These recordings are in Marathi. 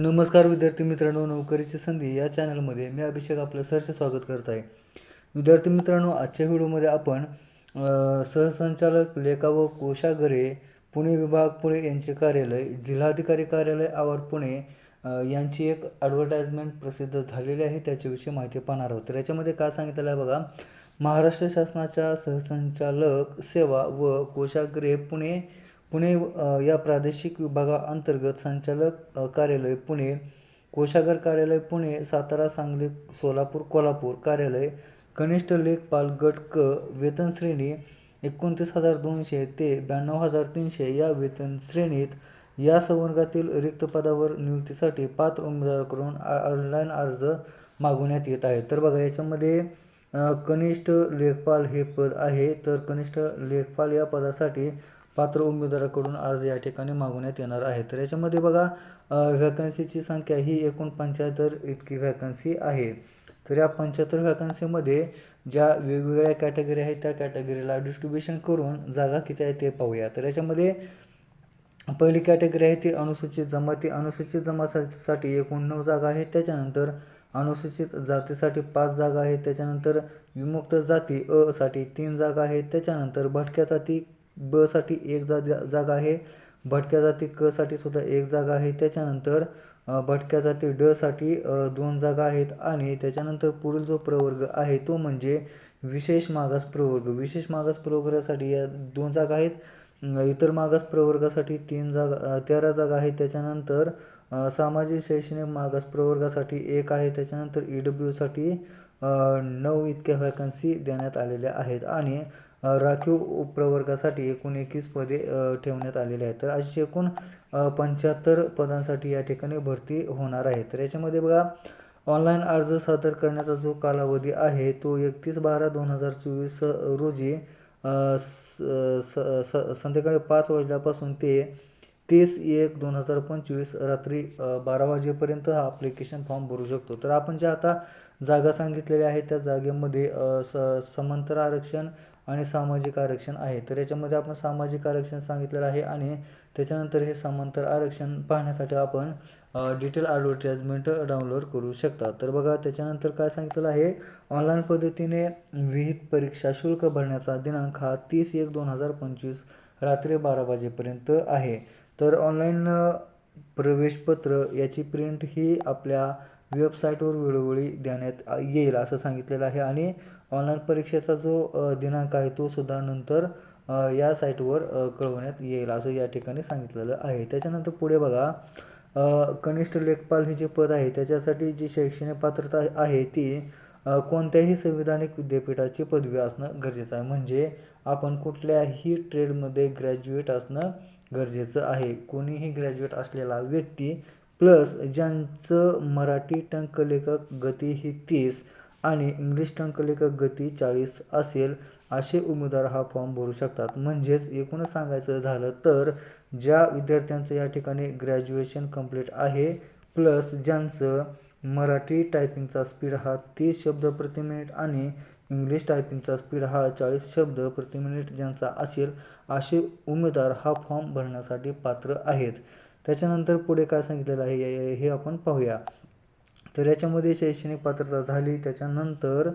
नमस्कार विद्यार्थी मित्रांनो नोकरीची संधी या चॅनलमध्ये मी अभिषेक आपलं सरचे स्वागत करत आहे. विद्यार्थी मित्रांनो आजच्या व्हिडिओमध्ये आपण सहसंचालक लेखा व कोशागरे पुणे विभाग पुणे यांचे कार्यालय जिल्हाधिकारी कार्यालय आवर पुणे यांची एक ॲडव्हर्टाइजमेंट प्रसिद्ध झालेली आहे. त्याच्याविषयी माहिती पाहणार आहोत. तर याच्यामध्ये काय सांगितलं आहे बघा. महाराष्ट्र शासनाच्या सहसंचालक सेवा व कोशागरे पुणे पुणे या प्रादेशिक विभागाअंतर्गत संचालक कार्यालय पुणे कोषागार कार्यालय पुणे सातारा सांगली सोलापूर कोल्हापूर कार्यालय कनिष्ठ लेखपाल गट क वेतन श्रेणी एकोणतीस हजार दोनशे ते ब्याण्णव हजार तीनशे या वेतन श्रेणीत या संवर्गातील रिक्त पदावर नियुक्तीसाठी पात्र उमेदवाराकडून ऑनलाईन अर्ज मागवण्यात येत आहे. तर बघा याच्यामध्ये कनिष्ठ लेखपाल हे पद आहे. तर कनिष्ठ लेखपाल या पदासाठी पात्र उमेदवाराकडून अर्ज या ठिकाणी मागवण्यात येणार आहे. तर याच्यामध्ये बघा व्हॅकन्सीची संख्या ही एकूण पंच्याहत्तर इतकी व्हॅकन्सी आहे. तर या पंच्याहत्तर व्हॅकन्सीमध्ये ज्या वेगवेगळ्या कॅटेगरी आहेत त्या कॅटेगरीला डिस्ट्रीब्युशन करून जागा किती आहे ते पाहूया. तर याच्यामध्ये पहिली कॅटेगरी आहे ती अनुसूचित जमाती अनुसूचित जमातीसाठी एकूण नऊ जागा आहेत. त्याच्यानंतर अनुसूचित जातीसाठी पाच जागा आहेत. त्याच्यानंतर विमुक्त जाती अ साठी तीन जागा आहेत. त्याच्यानंतर भटक्या जाती ब साठी एक जा जागा आहे. भटक्या जाती क साठी सुद्धा एक जागा आहे. त्याच्यानंतर भटक्या जाती ड साठी दोन जागा आहेत. आणि त्याच्यानंतर पुढील जो प्रवर्ग आहे तो म्हणजे विशेष मागास प्रवर्ग. विशेष मागास प्रवर्गासाठी या दोन जागा आहेत. इतर मागास प्रवर्गासाठी तीन जागा तेरा जागा आहेत. त्याच्यानंतर सामाजिक शैक्षणिक मागास प्रवर्गासाठी एक आहे. त्याच्यानंतर ई डब्ल्यूसाठी नऊ इतक्या व्हॅकन्सी देण्यात आलेल्या आहेत. आणि राखीव प्रवर्गासाठी एकूण एकवीस पदे ठेवण्यात आलेली आहेत. तर अशी एकूण पंच्याहत्तर पदांसाठी या ठिकाणी भरती होणार आहे. तर याच्यामध्ये बघा ऑनलाईन अर्ज सादर करण्याचा जो कालावधी आहे तो एकतीस बारा दोन हजार चोवीस रोजी स- स- संध्याकाळी पाच वाजल्यापासून ते तीस एक दोन हजार पंचवीस रात्री बारा वाजेपर्यंत हा ॲप्लिकेशन फॉर्म भरू शकतो. तर आपण ज्या आता जागा सांगितलेल्या आहेत त्या जागेमध्ये स समांतर आरक्षण आणि सामाजिक आरक्षण आहे. तर याच्यामध्ये आपण सामाजिक आरक्षण सांगितलेलं आहे आणि त्याच्यानंतर हे समांतर आरक्षण पाहण्यासाठी आपण डिटेल ॲडव्हर्टाइजमेंट डाउनलोड करू शकता. तर बघा त्याच्यानंतर काय सांगितलेलं आहे? ऑनलाईन पद्धतीने विहित परीक्षा शुल्क भरण्याचा दिनांक हा तीस एक दोन हजार पंचवीस रात्री बारा वाजेपर्यंत आहे. तर ऑनलाईन प्रवेशपत्र याची प्रिंट ही आपल्या वेबसाईटवर वेळोवेळी देण्यात येईल असं सांगितलेलं आहे. आणि ऑनलाईन परीक्षेचा जो दिनांक आहे तो सुद्धा नंतर या साईटवर कळवण्यात येईल असं या ठिकाणी सांगितलेलं आहे. त्याच्यानंतर पुढे बघा कनिष्ठ लेखपाल हे जे पद आहे त्याच्यासाठी जी शैक्षणिक पात्रता आहे ती कोणत्याही संविधानिक विद्यापीठाची पदवी असणं गरजेचं आहे. म्हणजे आपण कुठल्याही ट्रेडमध्ये ग्रॅज्युएट असणं गरजेचं आहे. कोणीही ग्रॅज्युएट असलेला व्यक्ती प्लस ज्यांचं मराठी टंकलेखक गती ही तीस आणि इंग्लिश टंकलेखक गती चाळीस असेल असे उमेदवार हा फॉर्म भरू शकतात. म्हणजेच एकूणच सांगायचं झालं तर ज्या विद्यार्थ्यांचं या ठिकाणी ग्रॅज्युएशन कंप्लीट आहे प्लस ज्यांचं मराठी टायपिंगचा स्पीड हा तीस शब्द प्रति मिनिट आणि इंग्लिश टायपिंगचा स्पीड हा चाळीस शब्द प्रति मिनिट ज्यांचा असेल असे उमेदवार हा फॉर्म भरण्यासाठी पात्र आहेत. त्याच्यानंतर पुढे काय सांगितलेलं आहे हे- आपण पाहूया. तर याच्यामध्ये शैक्षणिक पात्रता झाली त्याच्यानंतर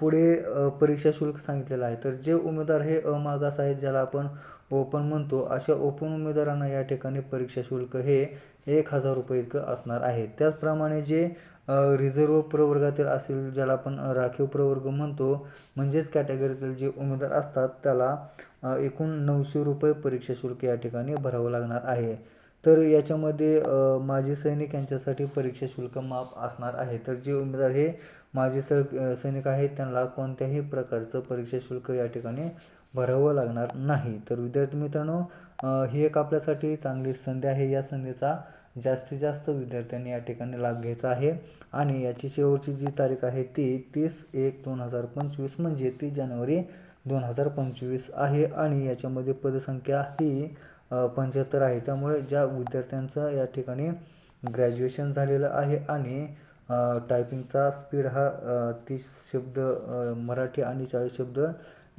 पुढे परीक्षा शुल्क सांगितलेलं आहे. तर जे उमेदवार हे अमागास आहेत ज्याला आपण ओपन म्हणतो अशा ओपन उमेदवारांना या ठिकाणी परीक्षा शुल्क हे एक हजार रुपये इतकं असणार आहे. त्याचप्रमाणे जे रिझर्व प्रवर्गातील असेल ज्याला आपण राखीव प्रवर्ग म्हणतो म्हणजेच कॅटेगरीतील जे उमेदवार असतात त्याला एकूण नऊशे रुपये परीक्षा शुल्क या ठिकाणी भरावं लागणार आहे. तर याच्यामध्ये माझे माजी सैनिक यांच्यासाठी परीक्षा शुल्क माफ असणार आहे. तर जे उमेदवार हे माजी सर सैनिक आहेत त्यांना कोणत्याही प्रकारचं परीक्षा शुल्क या ठिकाणी भरावं लागणार नाही. तर विद्यार्थी मित्रांनो ही एक आपल्यासाठी चांगली संधी आहे. या संधीचा जास्तीत जास्त विद्यार्थ्यांनी या ठिकाणी लाभ घ्यायचा आहे. आणि याची शेवटची जी तारीख आहे ती तीस एक दोन हजार पंचवीस म्हणजे तीस जानेवारी दोन हजार पंचवीस आहे. आणि याच्यामध्ये पदसंख्या ही पंच्याहत्तर आहे. त्यामुळे ज्या विद्यार्थ्यांचं या ठिकाणी ग्रॅज्युएशन झालेलं आहे आणि टायपिंगचा स्पीड हा तीस शब्द मराठी आणि चाळीस शब्द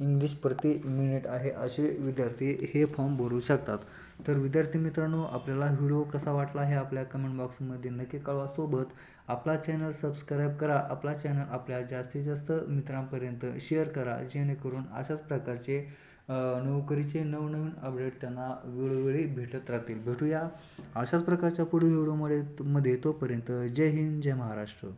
इंग्लिश प्रति मिनिट आहे असे विद्यार्थी हे फॉर्म भरू शकतात. तर विद्यार्थी मित्रांनो आपल्याला व्हिडिओ कसा वाटला हे आपल्या कमेंट बॉक्समध्ये नक्की कळवा. सोबत आपला चॅनल सबस्क्राईब करा. आपला चॅनल आपल्या जास्तीत जास्त मित्रांपर्यंत शेअर करा. जेणेकरून अशाच प्रकारचे नोकरीचे नवनवीन अपडेट त्यांना वेळोवेळी भेटत राहतील. भेटूया अशाच प्रकारच्या पुढील व्हिडिओमध्ये मध्ये तोपर्यंत जय हिंद जय महाराष्ट्र.